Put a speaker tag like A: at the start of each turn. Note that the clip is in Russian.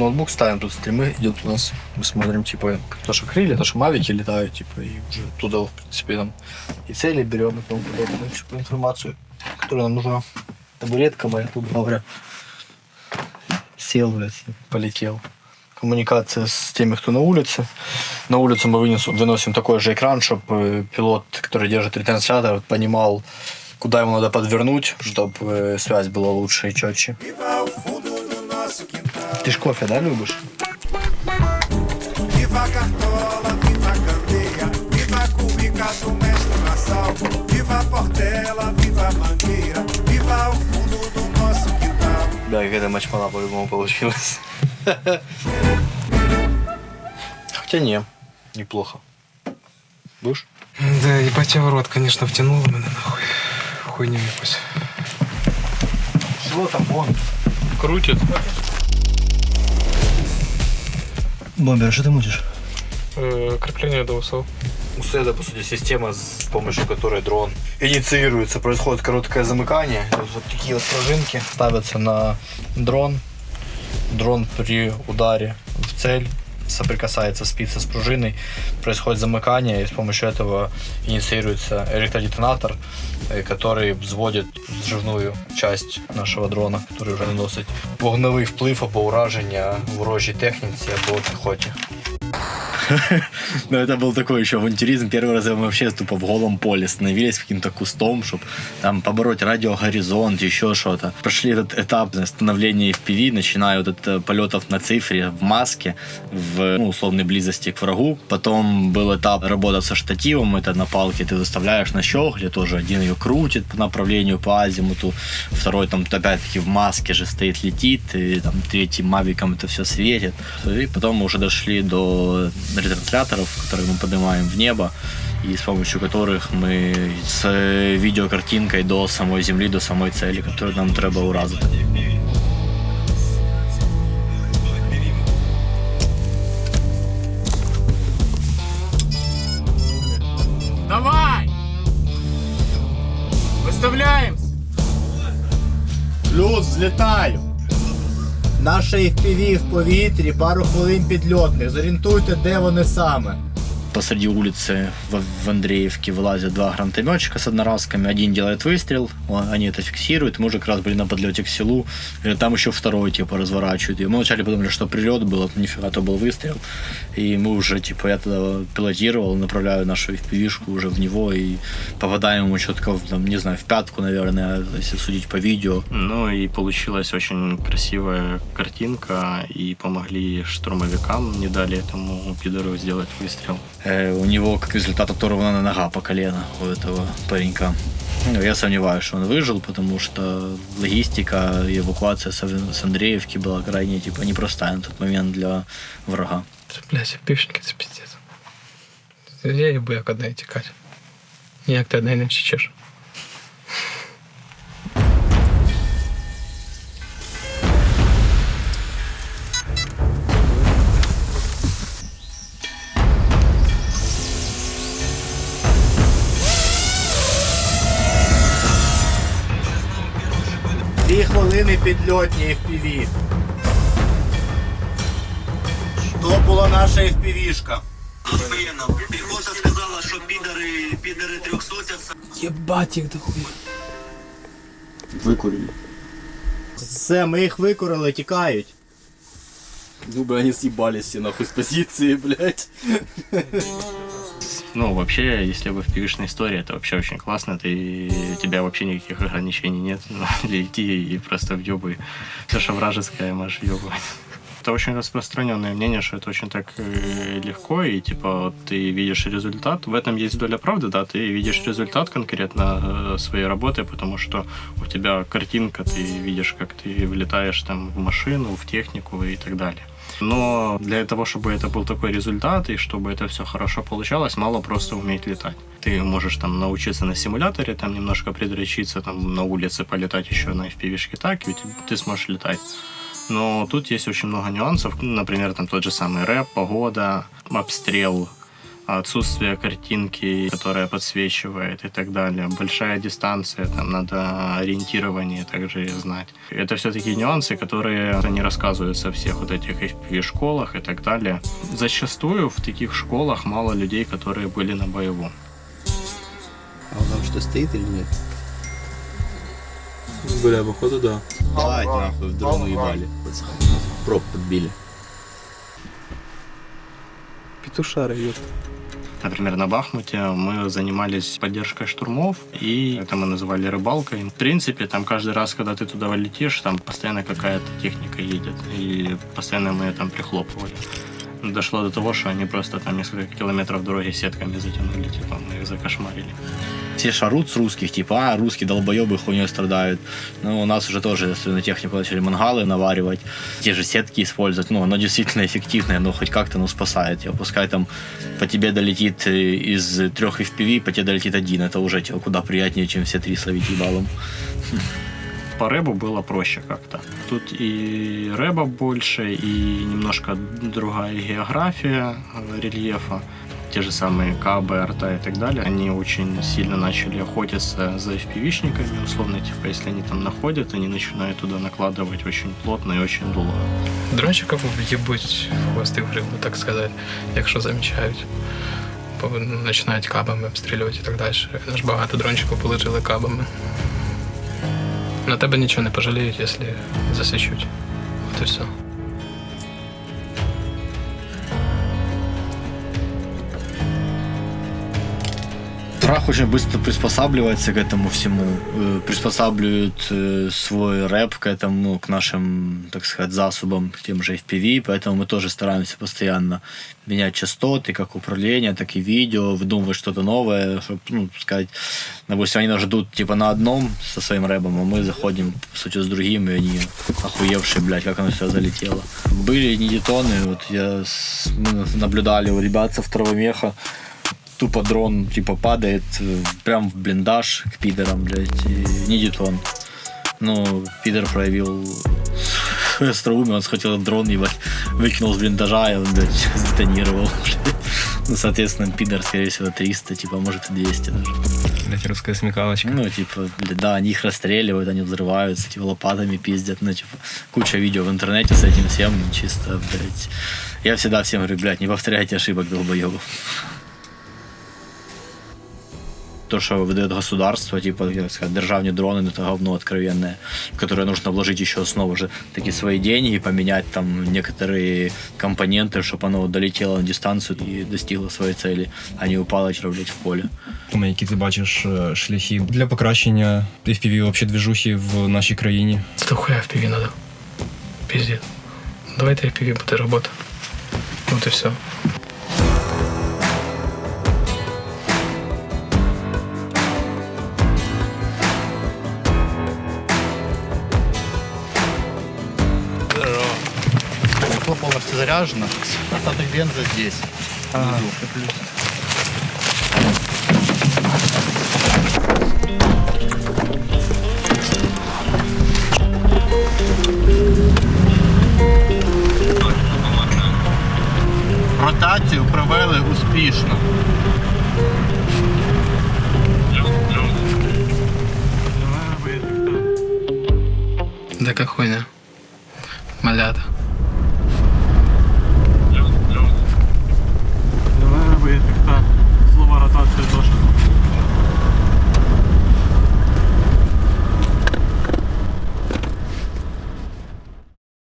A: Ноутбук ставим, тут стримы идет у нас. Мы смотрим, типа, то, что крылья, то, что мавики летают, типа, и уже туда, в принципе, там и цели берем, и тому подобную, типа, информацию, которая нам нужна. Табуретка моя, тут говоря. Сел, блядь, полетел. Коммуникация с теми, кто на улице. На улицу мы вынесу, выносим такой же экран, чтобы пилот, который держит ретранслятор, понимал, куда ему надо подвернуть, чтобы связь была лучше и четче. Ты ж кофе, да, любишь?
B: Viva a cartola, viva a candeia. Viva a cubica do mestre Massal. Viva a portela, viva a mangueira. Viva o fundo do nosso quintal.
A: Да, какая-то мачмала по-любому получилась. Хотя не, неплохо. Будешь?
C: Да, ебать я в рот, конечно, втянула меня нахуй. Хуйню якусь.
A: Что там вон?
C: Крутит.
A: Бомбер, что ты мутишь?
C: Э, крепление до усов.
A: У СЭДа, по сути, система, с помощью которой дрон инициируется. Происходит короткое замыкание. Вот такие вот пружинки ставятся на дрон. Дрон при ударе в цель соприкасается спица с пружиной, происходит замыкание, и с помощью этого инициируется электродетонатор, э, который взводит взрывную часть нашого дрона, который вже наносить вогневий вплив або ураження ворожій техніці або піхоті.
D: Ну, это был такой еще авантюризм. Первый раз мы вообще тупо в голом поле становились каким-то кустом, чтобы там побороть радиогоризонт, еще что-то. Прошли этот этап становления FPV, начиная вот от э, полетов на цифре в маске, в ну, условной близости к врагу. Потом был этап работы со штативом, это на палке ты заставляешь на щегле, тоже один ее крутит по направлению по азимуту, второй там опять-таки в маске же стоит, летит, и там третий мавиком это все светит. И потом мы уже дошли до ретрансляторов, которые мы поднимаем в небо, и с помощью которых мы с видеокартинкой до самой земли, до самой цели, которую нам треба уразити.
C: Давай! Выставляемся!
E: Плюс злітаю. Наше FPV в повітрі, пару хвилин підльотних. Зорієнтуйте, де вони саме.
D: Посреди улицы в, в Андреевке вылазят два гранатометчика с одноразками. Один делает выстрел, он- они это фиксируют. Мы уже как раз были на подлете к селу. И там еще второй, типа, разворачивают. И мы вначале подумали, что прилет был, а нифига, то был выстрел. И мы уже, типа, я тогда пилотировал, направляю нашу FPV-шку уже в него и попадаем ему четко, в, там, не знаю, в пятку, наверное, если судить по видео.
F: Ну и получилась очень красивая картинка, и помогли штурмовикам, не дали этому пидору сделать выстрел.
D: Э, у него, как результат, оторвана нога по колено у этого паренька. Ну, Я сомневаюсь, что он выжил, потому что логистика и эвакуация с Ав- с Андреевки была крайне типа непростая на тот момент для врага.
C: Блять, півшники це піздець. Я їбу, як одне тікати. Як ти одне не вчиш.
E: Дві хвилини підльотні FPV. То була наша FPV-шка.
G: Піхота сказала, що підари, підари трьохсотяться.
C: Єбать їх дохуя.
E: Все, ми їх викорили, тікають.
D: Ну бы они съебались все нахуй с позиции, блядь.
F: Ну, вообще, если вы в пивишной истории, это вообще очень классно. Ты, у тебя вообще никаких ограничений нет. Ну, или иди и просто въебай. Все, что вражеское, можешь въебывать. Это очень распространенное мнение, что это очень так э, легко, и типа ты видишь результат. В этом есть доля правды, да, ты видишь результат конкретно э, своей работы, потому что у тебя картинка, ты видишь, как ты влетаешь там в машину, в технику и так далее. Но для того, чтобы это был такой результат и чтобы это все хорошо получалось, мало просто уметь летать. Ты можешь там научиться на симуляторе, там немножко предрочиться, там на улице полетать еще на FPV-шке так, и ты сможешь летать. Но тут есть очень много нюансов. Например, там тот же самый рэп, погода, обстрел, отсутствие картинки, которая подсвечивает и так далее, большая дистанция, там надо ориентирование также знать. Это все такие нюансы, которые не рассказываются в всех вот этих FPV-школах и так далее. Зачастую в таких школах мало людей, которые были на боевом.
H: А он там что, стоит или нет?
I: Бля, походу, да.
H: Давайте нахуй, в дрон уебали. Проб подбили.
I: Петушара, ёпта.
F: Например, на Бахмуте мы занимались поддержкой штурмов, и это мы называли рыбалкой. В принципе, там каждый раз, когда ты туда летишь, там постоянно какая-то техника едет, и постоянно мы ее там прихлопывали. Дошло до того, что они просто там несколько километров дороги сетками затянули, типа мы их закошмарили.
D: Все шарут с русских, типа, а, русские долбоебы хуйней страдают. Ну, у нас уже тоже на технику начали мангалы наваривать, те же сетки использовать. Ну, оно действительно эффективное, но хоть как-то, ну, спасает. тебя. Пускай там по тебе долетит э, из трех FPV, по тебе долетит один. Это уже типа, куда приятнее, чем все три словить ебалом.
F: По рэбу было проще как-то. Тут и рэба больше, и немножко другая география э, рельефа. Те же самые КБ, арта и так далее, они очень сильно начали охотиться за FPV-шниками, условно, типа, если они там находят, они начинают туда накладывать очень плотно и очень долго.
C: Дрончиків в'їбуть в хвости в гриву, так сказати, якщо замічають. Бо Починають кабами обстрілювати і так далі. Ж багато дрончиків полетіли кабами. На тебе нічого не пожаліють, якщо засічуть. От і все.
D: Трах очень быстро приспосабливается к этому всему, э, приспосабливают э, свой рэп к этому, к нашим, так сказать, засобам, к тем же FPV, поэтому мы тоже стараемся постоянно менять частоты, как управление, так и видео, выдумывать что-то новое, чтобы, ну, сказать, допустим, они нас ждут типа на одном со своим рэпом, а мы заходим, по сути, с другим, и они охуевшие, блядь, как оно все залетело. Были не детоны, вот я мы наблюдали у ребят со второго меха, тупо дрон типа падает э, прям в блиндаж к пидорам, блядь, и не детон. Ну, пидор проявил остроумие, он схватил дрон, ебать, выкинул с блиндажа, и он, блядь, сдетонировал, блядь. Ну, соответственно, пидор, скорее всего, 300, типа, может, и 200 даже.
I: Блять, русская смекалочка.
D: Ну, типа, блядь, да, они их расстреливают, они взрываются, типа, лопатами пиздят, ну, типа, куча видео в интернете с этим всем, чисто, блядь. Я всегда всем говорю, блядь, не повторяйте ошибок долбоебов то, что выдает государство, типа, как сказать, державные дроны, это говно откровенное, в которое нужно вложить еще снова же такие свои деньги, поменять там некоторые компоненты, чтобы оно долетело на дистанцию и достигло своей цели, а не упало блядь, в поле.
I: Тому, які ти бачиш е, шляхи для покращення FPV вообще движухи в нашій країні.
C: Це хуя FPV надо. Пиздец. Давайте FPV буде робота. От і все.
A: Заряжено. Остаток бенза здесь. внизу. Ротацію провели успішно.
C: Така хуйня. Малята.
F: експлуатацію теж.